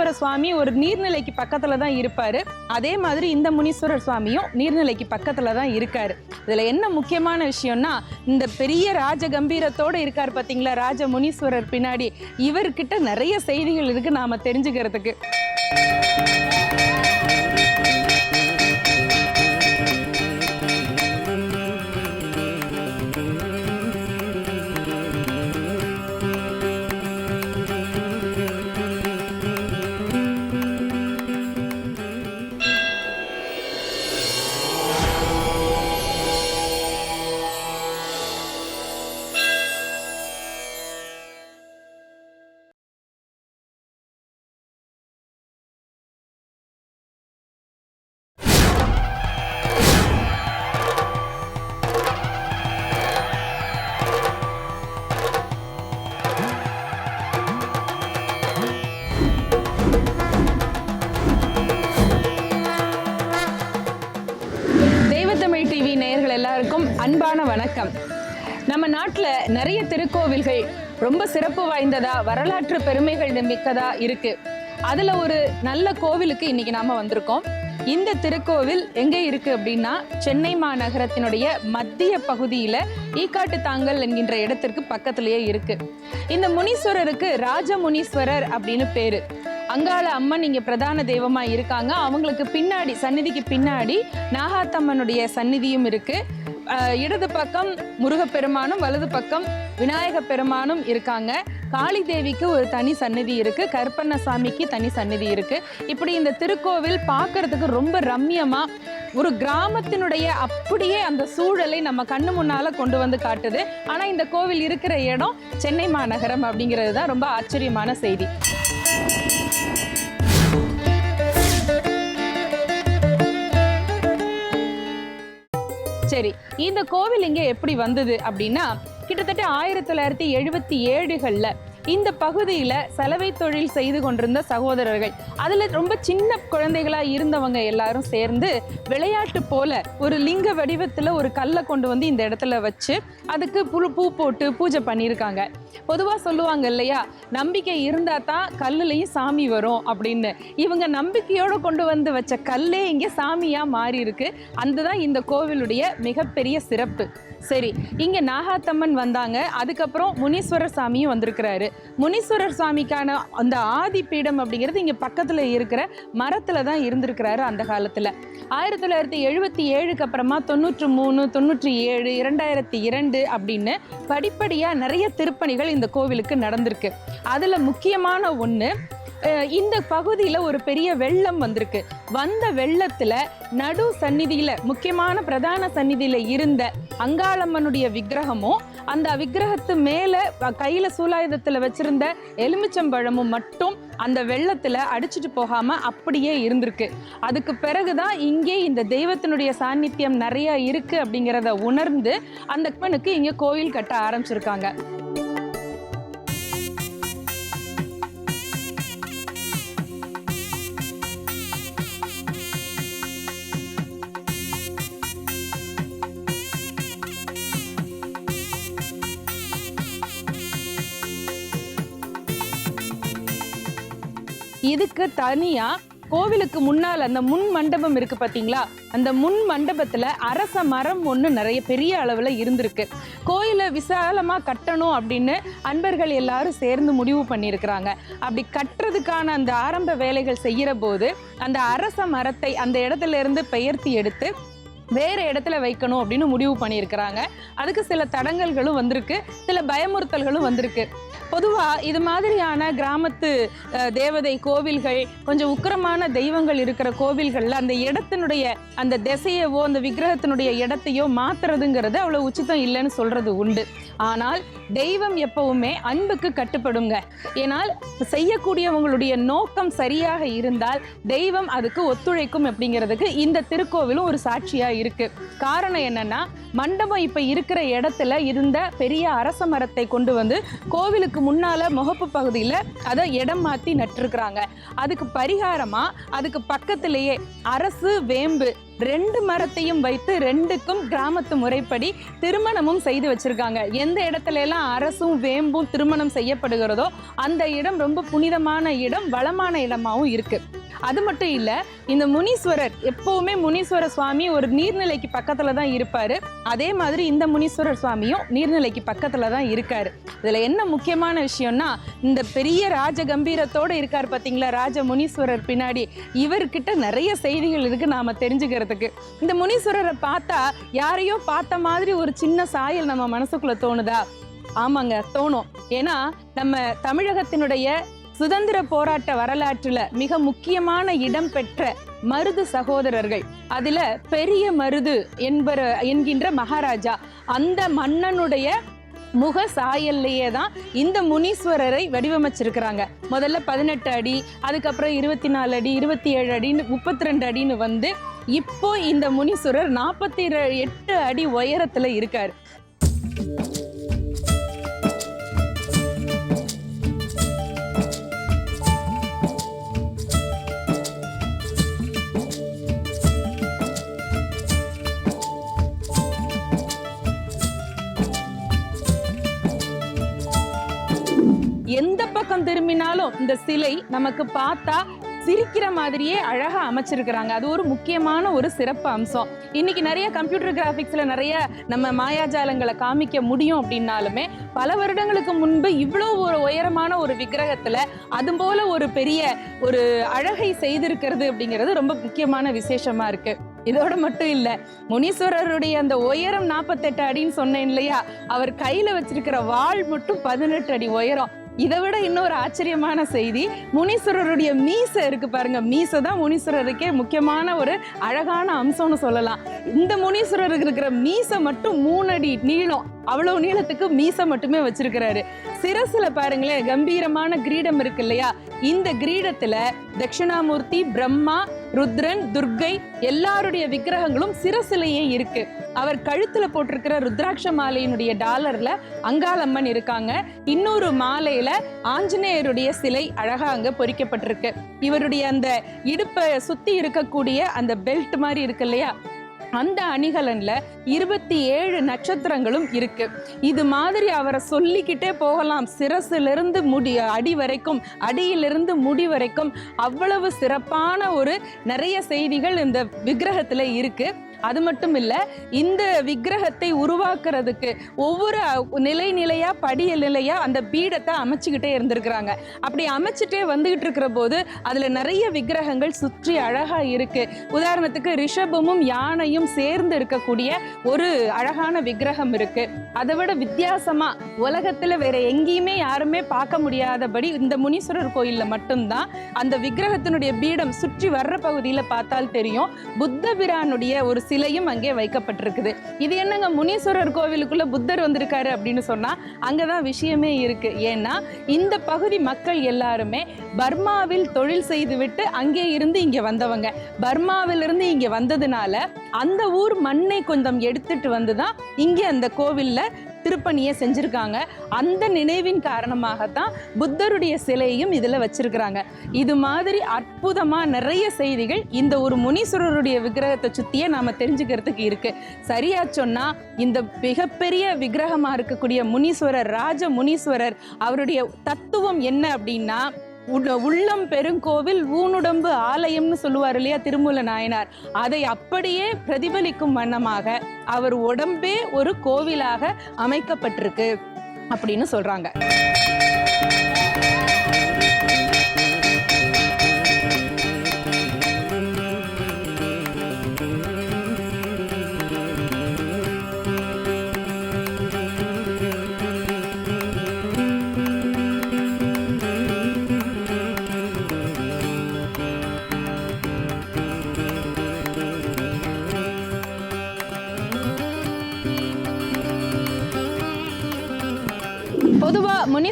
முனீஸ்வர சுவாமி ஒரு நீர்நிலைக்கு பக்கத்துல தான் இருப்பாரு. அதே மாதிரி இந்த முனீஸ்வரர் சுவாமியும் நீர்நிலைக்கு பக்கத்துல தான் இருக்காரு. இதுல என்ன முக்கியமான விஷயம்னா இந்த பெரிய ராஜ கம்பீரத்தோட இருக்காரு பாத்தீங்களா ராஜ முனீஸ்வரர் பின்னாடி. இவர்கிட்ட நிறைய செய்திகள் இருக்கு நாம தெரிஞ்சுக்கிறதுக்கு. கோவில்கள் ரொம்ப சிறப்பு வாய்ந்ததா வரலாற்று பெருமைகள் மிக்கதா இருக்கு. அதுல ஒரு நல்ல கோவிலுக்கு இன்னைக்கு நாம வந்திருக்கோம். இந்த திருக்கோவில் எங்கே இருக்கு அப்படின்னா சென்னை மாநகரத்தினுடைய மத்திய பகுதியில ஈக்காட்டு தாங்கல் என்கின்ற இடத்திற்கு பக்கத்திலேயே இருக்கு. இந்த முனீஸ்வரருக்கு ராஜமுனீஸ்வரர் அப்படின்னு பேரு. அங்காள அம்மன் இங்கே பிரதான தெய்வமாக இருக்காங்க. அவங்களுக்கு பின்னாடி சந்நிதிக்கு பின்னாடி நாகாத்தம்மனுடைய சந்நிதியும் இருக்குது இடது பக்கம் முருகப்பெருமானும் வலது பக்கம் விநாயக பெருமானும் இருக்காங்க. காளி தேவிக்கு ஒரு தனி சந்நிதி இருக்கு. கருப்பண்ணசாமிக்கு தனி சன்னதி இருக்கு. இப்படி இந்த திருக்கோவில் பார்க்கறதுக்கு ரொம்ப ரம்யமா ஒரு கிராமத்தினுடைய அப்படியே அந்த சூழலை நம்ம கண்ணு முன்னால கொண்டு வந்து காட்டுது. ஆனா இந்த கோவில் இருக்கிற இடம் சென்னை மாநகரம் அப்படிங்கிறது தான் ரொம்ப ஆச்சரியமான செய்தி. சரி இந்த கோவில் இங்கே எப்படி வந்தது அப்படின்னா கிட்டத்தட்ட ஆயிரத்தி தொள்ளாயிரத்தி எழுபத்தி ஏழுகளில் இந்த பகுதியில் சலவை தொழில் செய்து கொண்டிருந்த சகோதரர்கள். அதில் ரொம்ப சின்ன குழந்தைகளாக இருந்தவங்க எல்லாரும் சேர்ந்து விளையாட்டு போல ஒரு லிங்க வடிவத்தில் ஒரு கல்லை கொண்டு வந்து இந்த இடத்துல வச்சு அதுக்கு புழு பூ போட்டு பூஜை பண்ணியிருக்காங்க. பொதுவா சொல்லுவாங்க இல்லையா? நம்பிக்கை இருந்தா தான் கல்லுலையும் சாமி வரும் அப்படின்னு. இவங்க நம்பிக்கையோட கொண்டு வந்து வச்ச கல்லே இங்கே சாமியா மாறி இருக்கு தான் இந்த கோவிலுடைய மிகப்பெரிய சிறப்பு. சரி இங்க நாகாத்தம்மன் வந்தாங்க. அதுக்கப்புறம் முனீஸ்வரர் சாமியும் வந்திருக்கிறாரு. முனீஸ்வரர் சாமிக்கான அந்த ஆதி பீடம் அப்படிங்கிறது இங்க பக்கத்துல இருக்கிற மரத்துல தான் இருந்திருக்கிறாரு அந்த காலத்துல. ஆயிரத்தி தொள்ளாயிரத்தி எழுபத்தி ஏழுக்கு அப்புறமா தொண்ணூற்று மூணு தொண்ணூற்றி ஏழு இரண்டாயிரத்தி இரண்டு அப்படின்னு படிப்படியாக நிறைய திருப்பணிகள் இந்த கோவிலுக்கு நடந்திருக்கு. அதில் முக்கியமான ஒன்று இந்த பகுதியில ஒரு பெரிய வெள்ளம் வந்திருக்கு. வந்த வெள்ளத்தில் நடு சந்நிதியில முக்கியமான பிரதான சந்நிதியில இருந்த அங்காளம்மனுடைய விக்கிரகமும் அந்த விக்கிரகத்து மேலே கையில் சூலாயுதத்தில் வச்சிருந்த எலுமிச்சம்பழமும் மட்டும் அந்த வெள்ளத்தில் அடிச்சிட்டு போகாம அப்படியே இருந்திருக்கு. அதுக்கு பிறகுதான் இங்கே இந்த தெய்வத்தினுடைய சாநித்தியம் நிறைய இருக்கு அப்படிங்கிறத உணர்ந்து அந்த பெண்ணுக்கு இங்கே கோயில் கட்ட ஆரம்பிச்சிருக்காங்க. கோவிலுக்கு தனியா கோவிலுக்கு முன்னால் அந்த முன் மண்டபம் இருக்கு பாத்தீங்களா அந்த முன் மண்டபத்துல அரச மரம் ஒன்று நிறைய பெரிய அளவுல இருந்திருக்கு. கோயிலை விசாலமா கட்டணும் அப்படின்னு அன்பர்கள் எல்லாரும் சேர்ந்து முடிவு பண்ணியிருக்கிறாங்க. அப்படி கட்டுறதுக்கான அந்த ஆரம்ப வேலைகள் செய்யற போது அந்த அரச மரத்தை அந்த இடத்துல இருந்து பெயர்த்தி எடுத்து வேற இடத்துல வைக்கணும் அப்படின்னு முடிவு பண்ணியிருக்கிறாங்க. அதுக்கு சில தடங்கல்களும் வந்திருக்கு. சில பயமுறுத்தல்களும் வந்திருக்கு. பொதுவாக இது மாதிரியான கிராமத்து தேவதை கோவில்கள் கொஞ்சம் உக்கிரமான தெய்வங்கள் இருக்கிற கோவில்களில் அந்த இடத்தினுடைய அந்த திசையவோ அந்த விக்கிரகத்தினுடைய இடத்தையோ மாத்துறதுங்கிறது அவ்வளோ உச்சிதம் இல்லைன்னு சொல்கிறது உண்டு. ஆனால் தெய்வம் எப்பவுமே அன்புக்கு கட்டுப்படுங்க. ஏனால் செய்யக்கூடியவங்களுடைய நோக்கம் சரியாக இருந்தால் தெய்வம் அதுக்கு ஒத்துழைக்கும் அப்படிங்கிறதுக்கு இந்த திருக்கோவிலும் ஒரு சாட்சியா இருக்கு. காரணம் என்னன்னா மண்டபம் இப்ப இருக்கிற இடத்துல இருந்த பெரிய அரச மரத்தை கொண்டு வந்து கோவிலுக்கு முன்னால முகப்பு பகுதியில அதை இடம் மாத்தி நட்டிருக்கிறாங்க. அதுக்கு பரிகாரமா அதுக்கு பக்கத்திலேயே அரசு வேம்பு ரெண்டு மரத்தையும் வைத்து ரெண்டுக்கும் கிராமத்து முறைப்படி திருமணமும் செய்து வச்சிருக்காங்க. எந்த இடத்துல எல்லாம் அரசும் வேம்பும் திருமணம் செய்யப்படுகிறதோ அந்த இடம் ரொம்ப புனிதமான இடம் வளமான இடமாவும் இருக்கு. அது மட்டும் இல்ல இந்த முனீஸ்வரர் எப்பவுமே முனீஸ்வர சுவாமி ஒரு நீர்நிலைக்கு பக்கத்துல தான் இருப்பாரு. அதே மாதிரி இந்த முனீஸ்வரர் சுவாமியும் நீர்நிலைக்கு பக்கத்துல தான் இருக்காரு. இதுல என்ன முக்கியமான விஷயம்னா இந்த பெரிய ராஜ கம்பீரத்தோட இருக்காரு பாத்தீங்களா ராஜ முனீஸ்வரர் பின்னாடி. இவர்கிட்ட நிறைய செய்திகள் இருக்கு நாம தெரிஞ்சுக்கிறதுக்கு. இந்த முனீஸ்வரரை பார்த்தா யாரையோ பார்த்த மாதிரி ஒரு சின்ன சாயல் நம்ம மனசுக்குள்ள தோணுதா? ஆமாங்க தோணும். ஏன்னா நம்ம தமிழகத்தினுடைய சுதந்திர போராட்ட வரலாற்றுல மிக முக்கியமான இடம் பெற்ற மருது சகோதரர்கள். அதுல பெரிய மருது என்பர் என்கின்ற மகாராஜா. அந்த மன்னனுடைய முக சாயல்லையே தான் இந்த முனீஸ்வரரை வடிவமைச்சிருக்கிறாங்க. முதல்ல பதினெட்டு அடி அதுக்கப்புறம் இருபத்தி நாலு அடி இருபத்தி ஏழு அடின்னு முப்பத்தி ரெண்டு அடின்னு வந்து இப்போ இந்த முனீஸ்வரர் நாற்பத்தி எட்டு அடி உயரத்துல இருக்காரு. பக்கம் திரும்பினாலும் இந்த சிலை நமக்கு பார்த்தா சிரிக்கிற மாதிரியே அழகா அமைச்சிருக்கிறாங்க. அது ஒரு முக்கியமான ஒரு சிறப்பு அம்சம். இன்னைக்கு நிறைய கம்ப்யூட்டர் கிராஃபிக்ஸில் நிறைய நம்ம மாயாஜாலங்களை காமிக்க முடியும் அப்படின்னாலுமே பல வருடங்களுக்கு முன்பு இவ்வளோ ஒரு உயரமான ஒரு விக்கிரகத்துல அது போல ஒரு பெரிய ஒரு அழகை செய்திருக்கிறது அப்படிங்கிறது ரொம்ப முக்கியமான விசேஷமா இருக்கு. இதோட மட்டும் இல்ல முனீஸ்வரருடைய அந்த உயரம் நாற்பத்தெட்டு அடின்னு சொன்னேன் இல்லையா? அவர் கையில வச்சிருக்கிற வாள் மட்டும் பதினெட்டு அடி உயரம். இதை விட இன்னொரு ஆச்சரியமான செய்தி. முனீஸ்வரருடைய மீசை இருக்கு பாருங்க. மீசை தான் முனீஸ்வரருக்கே முக்கியமான ஒரு அழகான அம்சம்னு சொல்லலாம். இந்த முனீஸ்வரருக்கு இருக்கிற மீசை மட்டும் மூணு அடி நீளம். அவ்வளவு நீளத்துக்கு மீசை மட்டுமே வச்சிருக்கிறாரு. சிரசுல பாருங்களேன் கம்பீரமான கிரீடம் இருக்கு இல்லையா? இந்த கிரீடத்துல தட்சிணாமூர்த்தி பிரம்மா ருத்ரன் துர்கை எல்லாருடைய விக்கிரகங்களும் சிறசிலையே இருக்கு. அவர் கழுத்துல போட்டிருக்கிற ருத்ராட்ச மாலையினுடைய டாலர்ல அங்காளம்மன் இருக்காங்க. இன்னொரு மாலையில ஆஞ்சநேயருடைய சிலை அழகா அங்க பொறிக்கப்பட்டிருக்கு. இவருடைய அந்த இடுப்பை சுத்தி இருக்கக்கூடிய அந்த பெல்ட் மாதிரி இருக்கு இல்லையா? அந்த அணிகலனில் இருபத்தி ஏழு நட்சத்திரங்களும் இருக்கு. இது மாதிரி அவரை சொல்லிக்கிட்டே போகலாம். சிரசிலிருந்து முடி அடி வரைக்கும் அடியிலிருந்து முடி வரைக்கும் அவ்வளவு சிறப்பான ஒரு நிறைய செய்திகள் இந்த விக்கிரகத்தில் இருக்குது அது மட்டும் இல்ல இந்த விக்கிரகத்தை உருவாக்குறதுக்கு ஒவ்வொரு நிலை நிலையா படிய நிலையா அந்த பீடத்தை அமைச்சுக்கிட்டே இருந்திருக்கிறாங்க. அப்படி அமைச்சிட்டே வந்துகிட்டு இருக்கிற போது அதுல நிறைய விக்கிரகங்கள் சுற்றி அழகா இருக்கு. உதாரணத்துக்கு ரிஷபமும் யானையும் சேர்ந்து இருக்கக்கூடிய ஒரு அழகான விக்கிரகம் இருக்கு. அதை விட வித்தியாசமா உலகத்துல வேற எங்கேயுமே யாருமே பார்க்க முடியாதபடி இந்த முனீஸ்வரர் கோயில்ல மட்டும்தான் அந்த விக்கிரகத்தினுடைய பீடம் சுற்றி வர்ற பகுதியில பார்த்தால் தெரியும். புத்த பிரானுடைய ஒரு சிலையும் அங்கே வைக்கப்பட்டிருக்குது. இது என்னங்க? முனீஸ்வரர் கோவிலுக்குள்ள புத்தர் வந்திருக்காரு அப்படின்னு சொன்னா அங்கதான் விஷயமே இருக்கு. ஏன்னா இந்த பகுதி மக்கள் எல்லாருமே பர்மாவில் தொழில் செய்துவிட்டு அங்கே இருந்து இங்க வந்தவங்க. பர்மாவிலிருந்து இங்க வந்ததுனால அந்த ஊர் மண்ணை கொஞ்சம் எடுத்துட்டு வந்து தான் இங்கே அந்த கோவில்ல திருப்பணியை செஞ்சுருக்காங்க. அந்த நினைவின் காரணமாகத்தான் புத்தருடைய சிலையும் இதில் வச்சுருக்கிறாங்க. இது மாதிரி அற்புதமாக நிறைய செய்திகள் இந்த ஒரு முனீஸ்வரருடைய விக்கிரகத்தை சுற்றியே நாம் தெரிஞ்சுக்கிறதுக்கு இருக்குது சரியா சொன்னால் இந்த மிகப்பெரிய விக்கிரகமாக இருக்கக்கூடிய முனீஸ்வரர் ராஜ முனீஸ்வரர் அவருடைய தத்துவம் என்ன அப்படின்னா உள்ளம் பெருங்கோவில் ஊனுடம்பு ஆலயம்னு சொல்லுவார் இல்லையா திருமூல நாயனார். அதை அப்படியே பிரதிபலிக்கும் வண்ணமாக அவர் உடம்பே ஒரு கோவிலாக அமைக்கப்பட்டிருக்கு அப்படின்னு சொல்றாங்க.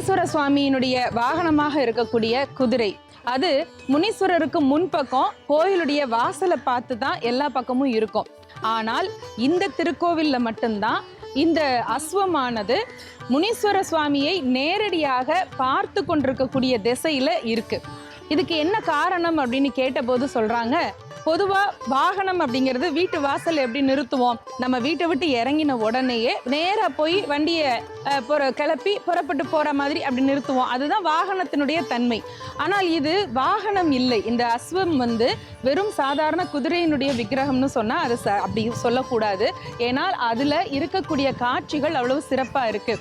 முனீஸ்வர சுவாமியினுடைய வாகனமாக இருக்கக்கூடிய குதிரை. அது முனீஸ்வரருக்கு முன்பக்கம் கோயிலுடைய வாசலை பார்த்து தான் எல்லா பக்கமும் இருக்கும். ஆனால் இந்த திருக்கோவிலில் மட்டும்தான் இந்த அஸ்வமானது முனீஸ்வர சுவாமியை நேரடியாக பார்த்து கொண்டிருக்கக்கூடிய திசையில இருக்கு. இதுக்கு என்ன காரணம் அப்படின்னு கேட்டபோது சொல்றாங்க பொதுவா வாகனம் அப்படிங்கிறது வீட்டு வாசல் எப்படி நிறுத்துவோம்? நம்ம வீட்டை விட்டு இறங்கின உடனேயே நேரா போய் வண்டியை புற கிளப்பி புறப்பட்டு போற மாதிரி அப்படி நிறுத்துவோம். அதுதான் வாகனத்தினுடைய தன்மை. ஆனால் இது வாகனம் இல்லை. இந்த அஸ்வம் வந்து வெறும் சாதாரண குதிரையினுடைய விக்கிரகம்னு சொன்னா அது ச- அப்படி சொல்லக்கூடாது. ஏன்னால் அதுல இருக்கக்கூடிய காட்சிகள் அவ்வளவு சிறப்பா இருக்கு.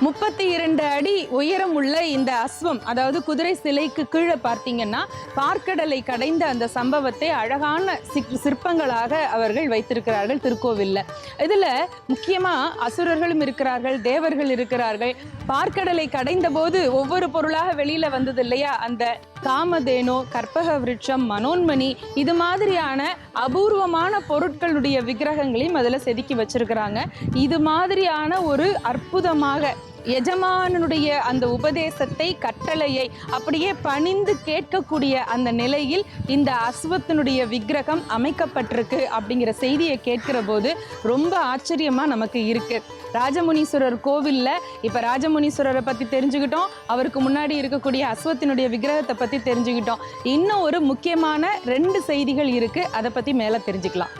முப்பத்தி இரண்டு அடி உயரம் உள்ள இந்த அஸ்வம் அதாவது குதிரை சிலைக்கு கீழே பார்த்தீங்கன்னா பார்க்கடலை கடைந்த அந்த சம்பவத்தை அழகான சிற்- சிற்பங்களாக அவர்கள் வைத்திருக்கிறார்கள் திருக்கோவில்ல. இதுல முக்கியமா அசுரர்களும் இருக்கிறார்கள் தேவர்கள் இருக்கிறார்கள். பார்க்கடலை கடைந்த போது ஒவ்வொரு பொருளாக வெளியில வந்தது இல்லையா? அந்த காமதேனோ கற்பக விருட்சம் மனோன்மணி இது மாதிரியான அபூர்வமான பொருட்களுடைய விக்கிரகங்களையும் அதில் செதுக்கி வச்சிருக்கிறாங்க. இது மாதிரியான ஒரு அற்புதமாக எஜமானனுடைய அந்த உபதேசத்தை கட்டளையை அப்படியே பணிந்து கேட்கக்கூடிய அந்த நிலையில் இந்த அஸ்வத்தினுடைய விக்கிரகம் அமைக்கப்பட்டிருக்கு அப்படிங்கிற செய்தியை கேட்கிற போது ரொம்ப ஆச்சரியமாக நமக்கு இருக்கு. ராஜமுனீஸ்வரர் கோவிலில் இப்போ ராஜமுனீஸ்வரரை பற்றி தெரிஞ்சுக்கிட்டோம். அவருக்கு முன்னாடி இருக்கக்கூடிய அஸ்வத்தினுடைய விக்கிரகத்தை பற்றி தெரிஞ்சுக்கிட்டோம். இன்னும் ஒரு முக்கியமான ரெண்டு செய்திகள் இருக்குது அதை பற்றி மேலே தெரிஞ்சுக்கலாம்.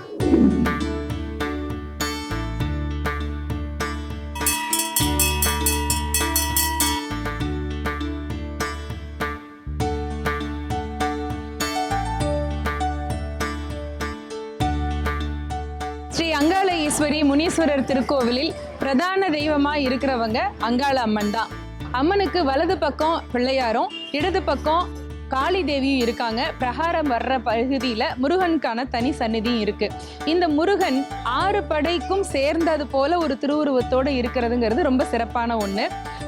ஈஸ்வரி திருக்கோவிலில் பிரதான தெய்வமாக இருக்கிறவங்க அங்காள அம்மன் தான். அம்மனுக்கு வலது பக்கம் பிள்ளையாரும் இடது பக்கம் காளி தேவியும் இருக்காங்க. பிரகாரம் வர்ற பகுதியில் முருகனுக்கான தனி சந்நிதியும் இருக்கு. இந்த முருகன் ஆறு படைக்கும் சேர்ந்தது போல ஒரு திருவுருவத்தோடு இருக்கிறதுங்கிறது ரொம்ப சிறப்பான ஒன்று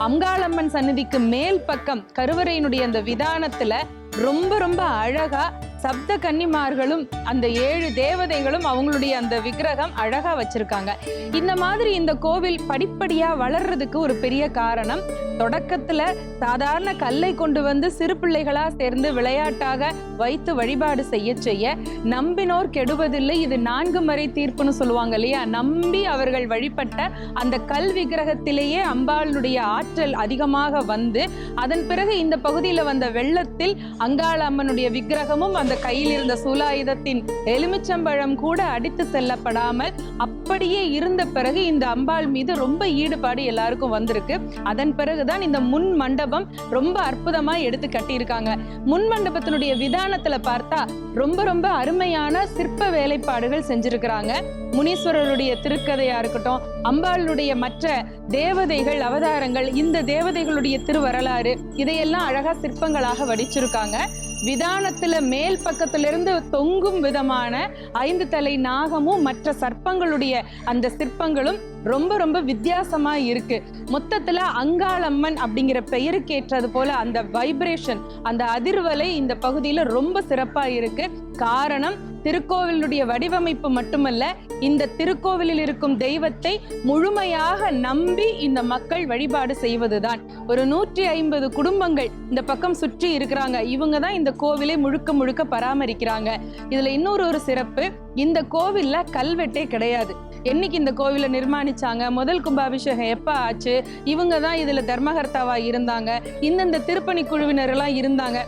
அங்காளம்மன் சந்நிதிக்கு மேல் பக்கம் கருவறையினுடைய அந்த விதானத்தில் ரொம்ப ரொம்ப அழகாக சப்த கன்னிமார்களும் அந்த ஏழு தேவதைகளும் அவங்களுடைய அந்த விக்கிரகம் அழகா வச்சிருக்காங்க. இந்த மாதிரி இந்த கோவில் படிப்படியா வளர்றதுக்கு ஒரு பெரிய காரணம் தொடக்கத்துல சாதாரண கல்லை கொண்டு வந்து சிறு பிள்ளைகளா சேர்ந்து விளையாட்டாக வைத்து வழிபாடு செய்ய செய்ய நம்பினோர் கெடுவதில்லை இது நான்கு மறை தீர்ப்புன்னு சொல்லுவாங்க இல்லையா? நம்பி அவர்கள் வழிபட்ட அந்த கல் விக்கிரகத்திலேயே அம்பாளுடைய ஆற்றல் அதிகமாக வந்து அதன் பிறகு இந்த பகுதியில் வந்த வெள்ளத்தில் அங்காள அம்மனுடைய விக்கிரகமும் அந்த கையில் இருந்த சூலாயுதத்தின் எலுமிச்சம்பழம் கூட அடித்து செல்லப்படாமல் அப்படியே இருந்த பிறகு இந்த அம்பாள் மீது ரொம்ப ஈடுபாடு எல்லாருக்கும் வந்திருக்கு. அதன் பிறகுதான் இந்த முன் மண்டபம் ரொம்ப அற்புதமா எடுத்து கட்டியிருக்காங்க. முன் மண்டபத்தினுடைய விதானத்துல பார்த்தா ரொம்ப ரொம்ப அருமையான சிற்ப வேலைப்பாடுகள் செஞ்சிருக்கிறாங்க. முனீஸ்வரருடைய திருக்கதையா இருக்கட்டும் அம்பாளுடைய மற்ற தேவதைகள் அவதாரங்கள் இந்த தேவதைகளுடைய திருவரலாறு இதையெல்லாம் அழகா சிற்பங்களாக வடிச்சிருக்காங்க. விதானத்துல மேல் பக்கத்திலிருந்து தொங்கும் விதமான ஐந்து தலை நாகமும் மற்ற சர்ப்பங்களுடைய அந்த சிற்பங்களும் ரொம்ப ரொம்ப வித்தியாசமா இருக்கு. மொத்தத்துல அங்காளம்மன் அப்படிங்கிற பெயருக்கு ஏற்றது போல அந்த வைப்ரேஷன் அந்த அதிர்வலை இந்த பகுதியில ரொம்ப சிறப்பா இருக்கு. காரணம் திருக்கோவிலுடைய வடிவமைப்பு மட்டுமல்ல இந்த திருக்கோவிலில் இருக்கும் தெய்வத்தை முழுமையாக நம்பி இந்த மக்கள் வழிபாடு செய்வதுதான். ஒரு நூற்றி ஐம்பது குடும்பங்கள் இந்த பக்கம் சுற்றி இருக்கிறாங்க. இவங்க தான் இந்த கோவிலை முழுக்க முழுக்க பராமரிக்கிறாங்க. இதுல இன்னொரு ஒரு சிறப்பு இந்த கோவில்ல கல்வெட்டே கிடையாது. என்னைக்கு இந்த கோவிலை நிர்மாணிச்சாங்க? முதல் கும்பாபிஷேகம் எப்போ ஆச்சு? இவங்க தான் இதில் தர்மகர்த்தாவாக இருந்தாங்க? இந்தந்த திருப்பணி குழுவினரெல்லாம் இருந்தாங்க.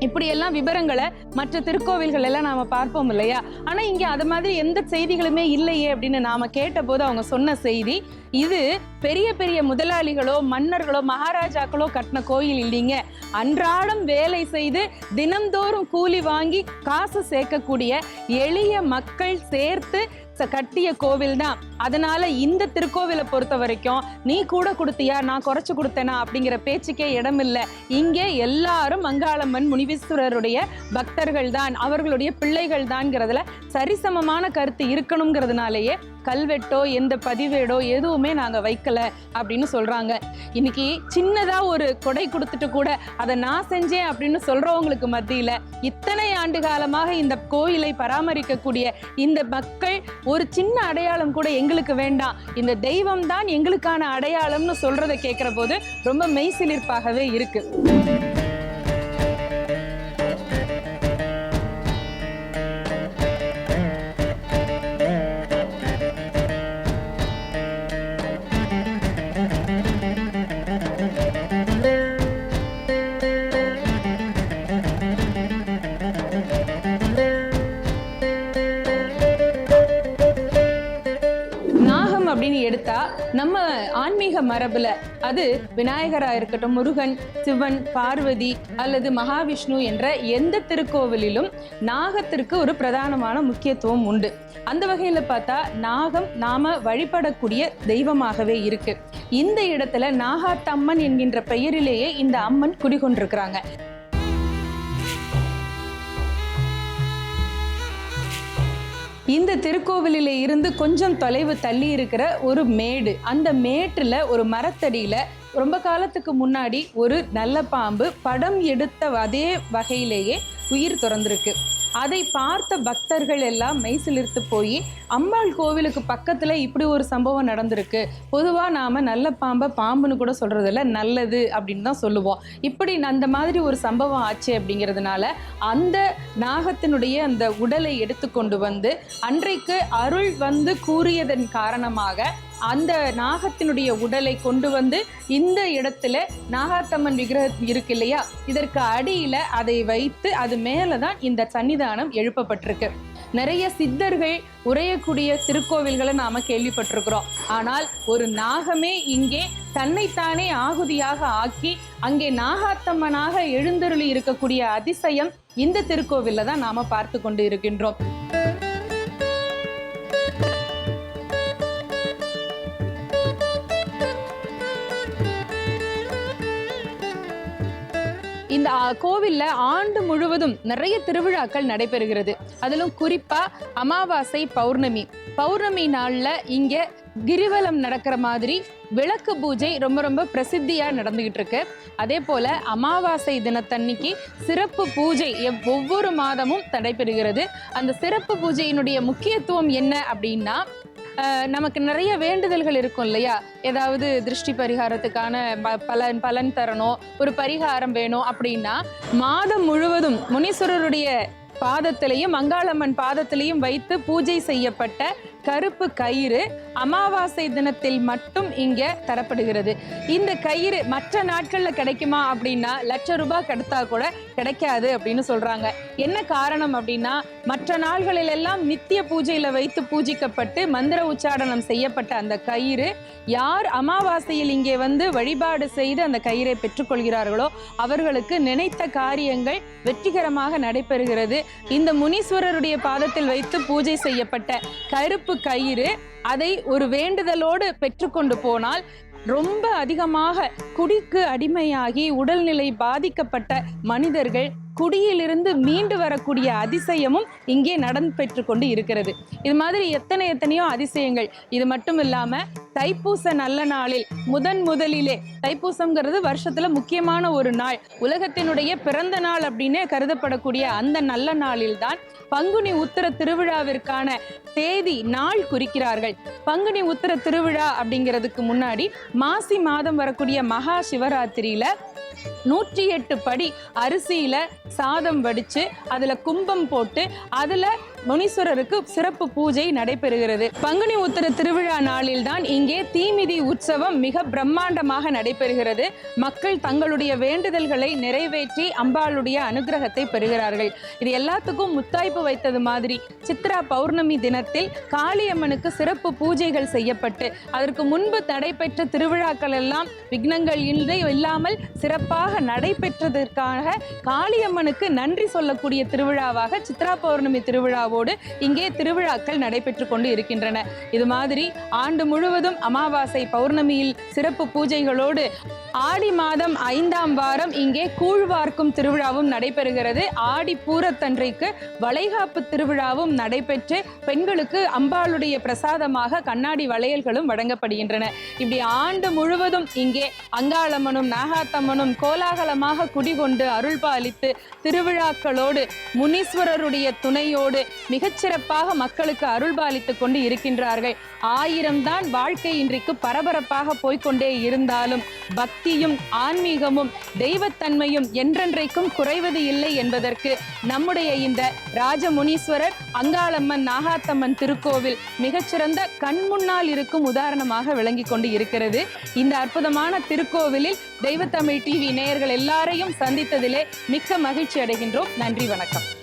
இப்படியெல்லாம் விவரங்களை மற்ற திருக்கோவில்கள் எல்லாம் நாம பார்ப்போம் இல்லையா? ஆனா இங்க அது மாதிரி எந்த செய்திகளுமே இல்லையே அப்படின்னு நாம கேட்டபோது அவங்க சொன்ன செய்தி இது பெரிய பெரிய முதலாளிகளோ மன்னர்களோ மகாராஜாக்களோ கட்டின கோயில் இல்லைங்க. அன்றாடம் வேலை செய்து தினம்தோறும் கூலி வாங்கி காசு சேர்க்கக்கூடிய எளிய மக்கள் சேர்த்து கட்டிய கோவில் தான் அதனால இந்த திருக்கோவிலை பொறுத்த வரைக்கும் நீ கூட கொடுத்தியா நான் குறைச்சு கொடுத்தேனா அப்படிங்கிற பேச்சுக்கே இடம் இல்லை இங்கே எல்லாரும் மங்காளம்மன் முனிவீஸ்வரருடைய பக்தர்கள் தான் அவர்களுடைய பிள்ளைகள் தான்ங்கிறதுல சரிசமமான கருத்து இருக்கணுங்கிறதுனாலேயே கல்வெட்டோ எந்த பதிவேடோ எதுவுமே நாங்கள் வைக்கல அப்படின்னு சொல்றாங்க. இன்னைக்கு சின்னதா ஒரு கொடை கொடுத்துட்டு கூட அதை நான் செஞ்சேன் அப்படின்னு சொல்றவங்களுக்கு மத்தியில இத்தனை ஆண்டு காலமாக இந்த கோயிலை பராமரிக்கக்கூடிய இந்த மக்கள் ஒரு சின்ன அடையாளம் கூட எங்களுக்கு வேண்டாம். இந்த தெய்வம் தான் எங்களுக்கான அடையாளம்னு சொல்றதை கேட்குற போது ரொம்ப மெய்சிலிர்ப்பாகவே இருக்குது ஆன்மீக மரபுல. அது விநாயகரா இருக்கட்டும் முருகன் சிவன் பார்வதி அல்லது மகாவிஷ்ணு என்ற எந்த திருக்கோவிலிலும் நாகத்திற்கு ஒரு பிரதானமான முக்கியத்துவம் உண்டு. அந்த வகையில பார்த்தா நாகம் நாம வழிபடக்கூடிய தெய்வமாகவே இருக்கு. இந்த இடத்துல நாகாத்தம்மன் என்கின்ற பெயரிலேயே இந்த அம்மன் குடிகொண்டிருக்கிறாங்க. இந்த திருக்கோவிலில் இருந்து கொஞ்சம் தொலைவு தள்ளி இருக்கிற ஒரு மேடு. அந்த மேட்டில் ஒரு மரத்தடியில் ரொம்ப காலத்துக்கு முன்னாடி ஒரு நல்ல பாம்பு படம் எடுத்த அதே வகையிலேயே உயிர் திறந்திருக்கு. அதை பார்த்த பக்தர்கள் எல்லாம் மெய்சிலிர்த்து போய் அம்பாள் கோவிலுக்கு பக்கத்தில் இப்படி ஒரு சம்பவம் நடந்திருக்கு. பொதுவாக நாம் நல்ல பாம்பை பாம்புன்னு கூட சொல்கிறதில்ல நல்லது அப்படின்னு தான் சொல்லுவோம். இப்படி அந்த மாதிரி ஒரு சம்பவம் ஆச்சு அப்படிங்கிறதுனால அந்த நாகத்தினுடைய அந்த உடலை எடுத்துக்கொண்டு வந்து அன்றைக்கு அருள் வந்து கூறியதன் காரணமாக அந்த நாகத்தினுடைய உடலை கொண்டு வந்து இந்த இடத்துல நாகாத்தம்மன் விக்கிரகம் இருக்கு இல்லையா? இதற்கு அடியில அதை வைத்து அது மேலதான் இந்த சன்னிதானம் எழுப்பப்பட்டிருக்கு. நிறைய சித்தர்கள் உரையக்கூடிய திருக்கோவில்களை நாம கேள்விப்பட்டிருக்கிறோம். ஆனால் ஒரு நாகமே இங்கே தன்னைத்தானே ஆகுதியாக ஆக்கி அங்கே நாகாத்தம்மனாக எழுந்தருளி இருக்கக்கூடிய அதிசயம் இந்த திருக்கோவில்ல தான் நாம பார்த்து கொண்டு இருக்கின்றோம். இந்த ஆண்டு முழுவதும் நிறைய திருவிழாக்கள் நடைபெறுகிறது. அதிலும் குறிப்பாக அமாவாசை பௌர்ணமி. பௌர்ணமி நாளில் இங்கே கிரிவலம் நடக்கிற மாதிரி விளக்கு பூஜை ரொம்ப ரொம்ப பிரசித்தியாக நடந்துகிட்டு இருக்கு அதே போல அமாவாசை தினத்தன்னைக்கு சிறப்பு பூஜை ஒவ்வொரு மாதமும் நடைபெறுகிறது. அந்த சிறப்பு பூஜையினுடைய முக்கியத்துவம் என்ன அப்படின்னா நமக்கு நிறைய வேண்டுதல்கள் இருக்கும் இல்லையா? ஏதாவது திருஷ்டி பரிகாரத்துக்கான ப- பலன் பலன் தரணும் ஒரு பரிகாரம் வேணும் அப்படின்னா மாதம் முழுவதும் முனீஸ்வரருடைய பாதத்திலையும் மங்காளம்மன் பாதத்திலையும் வைத்து பூஜை செய்யப்பட்ட கருப்பு கயிறு அமாவாசை தினத்தில் மட்டும் இங்க தரப்படுகிறது. இந்த கயிறு மற்ற நாட்கள்ல கிடைக்குமா அப்படின்னா லட்ச ரூபாய் கிடைத்தா கூட கிடைக்காது அப்படின்னு சொல்றாங்க. என்ன காரணம் அப்படின்னா மற்ற நாள்களில் எல்லாம் நித்திய பூஜையில வைத்து பூஜிக்கப்பட்டு மந்திர உச்சாடனம் செய்யப்பட்ட அந்த கயிறு யார் அமாவாசையில் இங்கே வந்து வழிபாடு செய்து அந்த கயிறை பெற்றுக்கொள்கிறார்களோ அவர்களுக்கு நினைத்த காரியங்கள் வெற்றிகரமாக நடைபெறுகிறது. இந்த முனீஸ்வரருடைய பாதத்தில் வைத்து பூஜை செய்யப்பட்ட கருப்பு கயிறு அதை ஒரு வேண்டுதலோடு பெற்றுக்கொண்டு போனால் ரொம்ப அதிகமாக குடிக்கு அடிமையாகி உடல்நிலை பாதிக்கப்பட்ட மனிதர்கள் குடியிலிருந்து மீண்டு வரக்கூடிய அதிசயமும் இங்கே நடந்து கொண்டு இருக்கிறது. இது மாதிரி எத்தனை எத்தனையோ அதிசயங்கள். இது மட்டும் இல்லாம தைப்பூச நல்ல நாளில் முதன் முதலிலே. தைப்பூசம்ங்கிறது வருஷத்துல முக்கியமான ஒரு நாள். உலகத்தினுடைய பிறந்த நாள் அப்படின்னு கருதப்படக்கூடிய அந்த நல்ல நாளில்தான் பங்குனி உத்திர திருவிழாவிற்கான தேதி நாள் குறிக்கிறார்கள். பங்குனி உத்தர திருவிழா அப்படிங்கிறதுக்கு முன்னாடி மாசி மாதம் வரக்கூடிய மகா சிவராத்திரியில நூற்றி எட்டு படி அரிசியில் சாதம் வடித்து அதுல கும்பம் போட்டு அதுல முனீஸ்வரருக்கு சிறப்பு பூஜை நடைபெறுகிறது. பங்குனி உத்திர திருவிழா நாளில் தான் இங்கே தீமிதி உற்சவம் மிக பிரம்மாண்டமாக நடைபெறுகிறது. மக்கள் தங்களுடைய வேண்டுதல்களை நிறைவேற்றி அம்பாளுடைய அனுகிரகத்தை பெறுகிறார்கள். இது எல்லாத்துக்கும் முத்தாய்ப்பு வைத்தது மாதிரி. சித்ரா பௌர்ணமி தினத்தில் காளியம்மனுக்கு சிறப்பு பூஜைகள் செய்யப்பட்டு அதற்கு முன்பு நடைபெற்ற திருவிழாக்கள் எல்லாம் விக்னங்கள் இல்லை இல்லாமல் சிறப்பாக நடைபெற்றதற்காக காளியம்மனுக்கு நன்றி சொல்லக்கூடிய திருவிழாவாக சித்ரா பௌர்ணமி திருவிழாவும் திருவிழாவோடு இங்கே திருவிழாக்கள் நடைபெற்று கொண்டு இருக்கின்றன. இது மாதிரி ஆண்டு முழுவதும் அமாவாசை பௌர்ணமியில் சிறப்பு பூஜைகளோடு ஆடி மாதம் ஐந்தாம் வாரம் இங்கே கூழ்வார்க்கும் திருவிழாவும் நடைபெறுகிறது. ஆடி பூரத்தன்றைக்கு வளைகாப்பு திருவிழாவும் நடைபெற்று பெண்களுக்கு அம்பாளுடைய பிரசாதமாக கண்ணாடி வளையல்களும் வழங்கப்படுகின்றன. இப்படி ஆண்டு முழுவதும் இங்கே அங்காளம்மனும் நாகாத்தம்மனும் கோலாகலமாக குடிகொண்டு அருள்பாலித்து திருவிழாக்களோடு முனீஸ்வரருடைய துணையோடு மிகச்சிறப்பாக மக்களுக்கு அருள்பாலித்து கொண்டு இருக்கின்றார்கள். ஆயிரம் தான் வாழ்க்கை இன்றைக்கு பரபரப்பாக போய்க்கொண்டே இருந்தாலும் பக்தியும் ஆன்மீகமும் தெய்வத்தன்மையும் என்றென்றைக்கும் குறைவது இல்லை என்பதற்கு நம்முடைய இந்த ராஜமுனீஸ்வரர் அங்காளம்மன் நாகாத்தம்மன் திருக்கோவில் மிகச்சிறந்த கண்முன்னால் இருக்கும் உதாரணமாக விளங்கி கொண்டு இருக்கிறது. இந்த அற்புதமான திருக்கோவிலில் தெய்வத்தமிழ் டிவி நேயர்கள் எல்லாரையும் சந்தித்ததிலே மிக்க மகிழ்ச்சி அடைகின்றோம். நன்றி வணக்கம்.